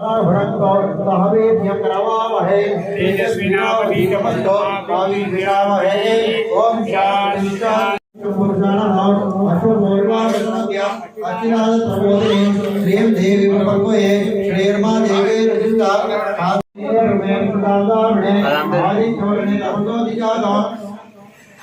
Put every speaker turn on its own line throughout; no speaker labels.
भरङ्गौस्तहवेभ्यकरवामहे तेजस्विनावधीतमस्तोकावीरामहे ॐ शान्ति श्रीं देवी प्रपद्मये श्रीर्मा देवेर्जिता आदित्योरणे नवदोदिजातम्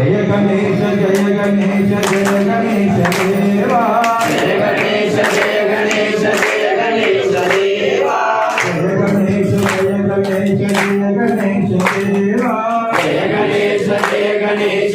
జయ గణేశ జయ గణేశ జయ గణేశ దేవా జయ గణేశ జయ గణేశ జయ గణేశ దేవా జయ గణేశ జయ గణేశ జయ గణేశ దేవా జయ గణేశ జయ గణేశ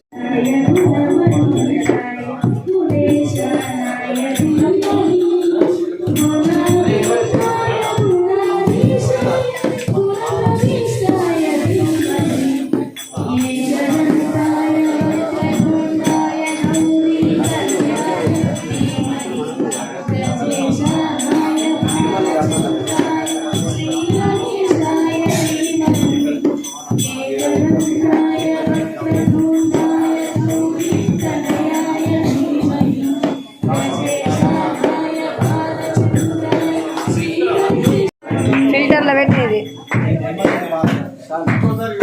啊，坐这里。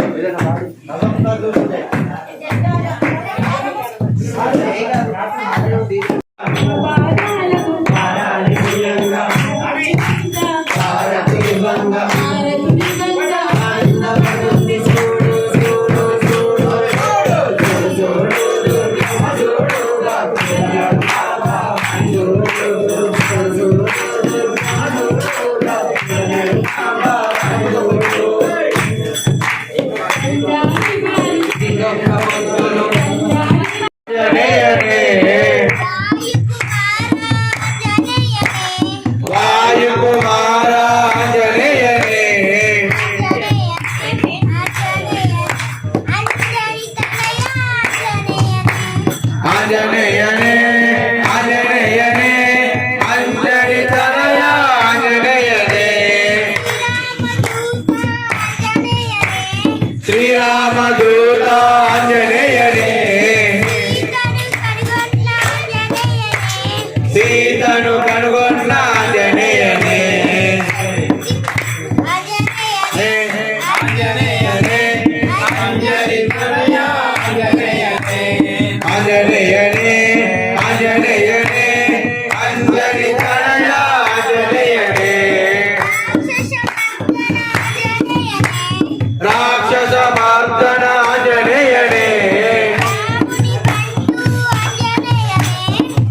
ప్రార్థనా జనయనే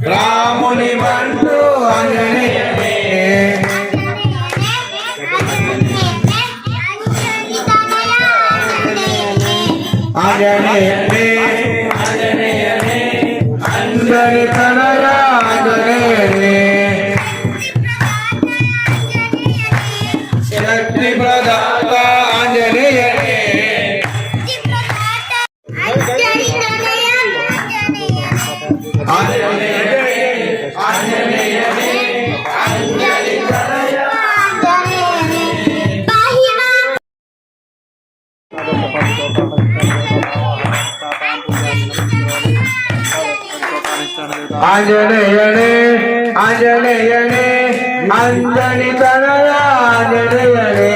రాముని మంటూ అంజనయనే అంజనయనే అంజనయనే అందరి తనరా అంజనయనే ఆంజనేయనే ఆంజనేయనే అంజని తనయ ఆంజనేయనే.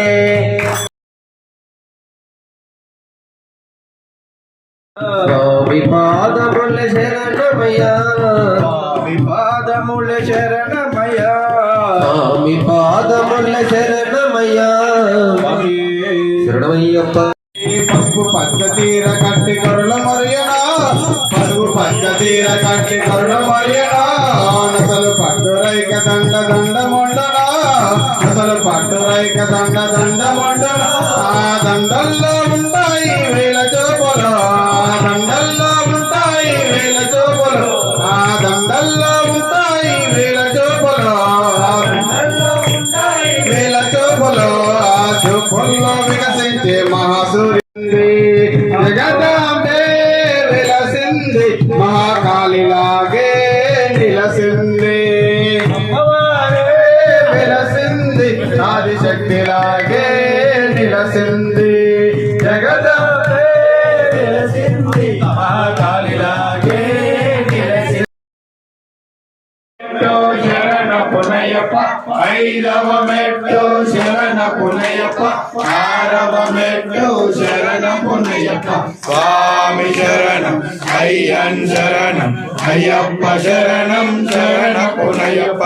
స్వామి పాదముల శరణమయ్యా
స్వామి పాదముల శరణమయ్యా.
స్వామి పాదముల శరణమయ్యా. శరణమయ్యప్ప.
పసుపు పచ్చ తీర కట్టి కరుల మరియనా పసుపు పచ్చ తీర కట్టి కరుల నిలసింది
జగదాంబే విలసింది మహాకాళిలాగే శరణ పునయప్ప ఐదవ మెట్టో శరణ పునయప్ప ఆరవ మెట్టో శరణ పునయప్ప స్వామి శరణం అయ్యన్ శరణం అయ్యప్ప శరణం శరణ పునయప్ప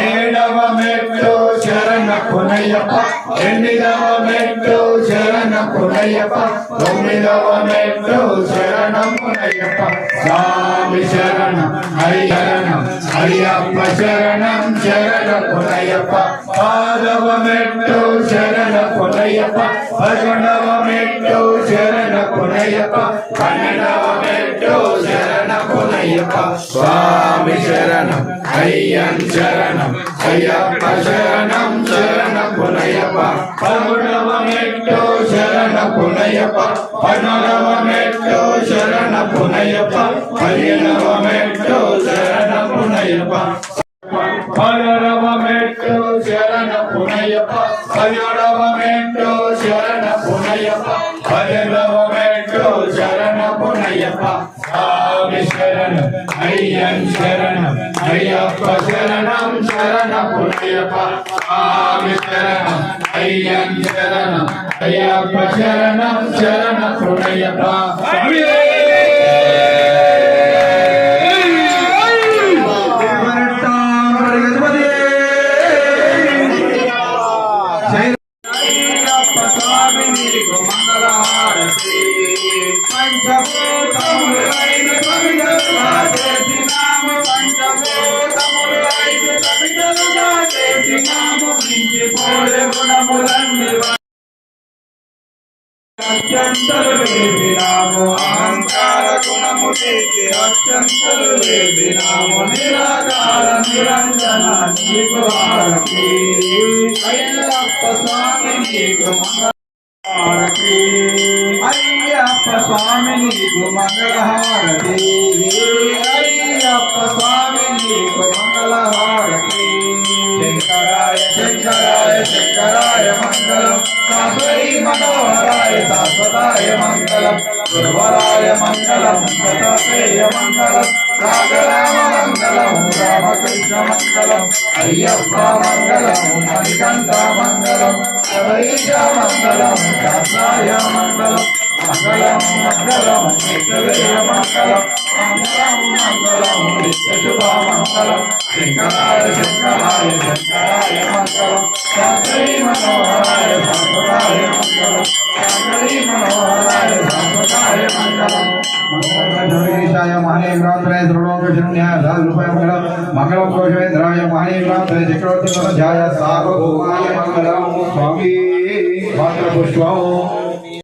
ఏడవ మెట్టు ಶರಣ ಪುನಯ್ಯಪ್ಪ ಎಣ್ಣಿದವ ಮೆಟ್ಟು ಶರಣ ಪುನಯ್ಯಪ್ಪ ಒಮ್ಮಿದವ ಮೆಟ್ಟು ಶರಣ ಪುನಯ್ಯಪ್ಪ ಸ್ವಾಮಿ ಶರಣ ಹರಿಹರಣ ಹರಿಯಪ್ಪ ಶರಣಂ ಶರಣ ಪುನಯ್ಯಪ್ಪ ಪಾದವ ಮೆಟ್ಟು ಶರಣ ಪುನಯ್ಯಪ್ಪ ಪರುಣವ ಮೆಟ್ಟು ಶರಣ ಪುನಯ್ಯಪ್ಪ ಕನ್ನಡವ ಮೆಟ್ಟು ಶರಣ ಪುನಯ್ಯಪ್ಪ ಸ್ವಾಮಿ ಶರಣ ಅಯ್ಯನ್ ಶರಣಂ ஐயப்ப சரணம் சரண புனையப்பா. பகுடவமெட்டோ சரண புனையப்பா. பனவமெட்டோ சரண புனையப்பா. பரிணவமெட்டோ சரண புனையப்பா. பலரவமெட்டோ சரண புனையப்பா. பயோடவமெட்டோ சரண புனையப்பா. பலரவமெட்டோ சரண புனையப்பா. சரணம் ஐயன் சரணம் ஐயப்ப சரணம் சரண புனையப்பா சுவாமி சரணம் ஐயன் சரணம் ஐயப்ப சரணம் சரண புனையப்பா అత్యంతలు వేదినాము అహంకార గుణము చేసి అత్యంతలు వేదినాము నిరాకార నిరంజన నీకు హారతి అయ్యప్ప స్వామి నీకు మంగళహారతి. అయ్యప్ప స్వామి నీకు మంగళహారతి. అయ్యప్ప స్వామి నీకు మంగళహారతి. శంకరాయ శంకరాయ శంకరాయ మంగళం సాధువై మనోహరాయ శాశ్వతాయ మంగళం గురువరాయ మంగళం దత్తాత్రేయ మంగళం రాజరామ మంగళం రామకృష్ణ మంగళం అయ్యప్ప మంగళం మణికంఠ మంగళం శబరీష మంగళం శాస్త్రాయ మంగళం మంగళం మంగళం నిత్యవేయ మంగళం మంగళం మంగళం నిత్యశుభ మంగళం Jaya Sarva Bhogaya Mangalam Swami Matra Pushpam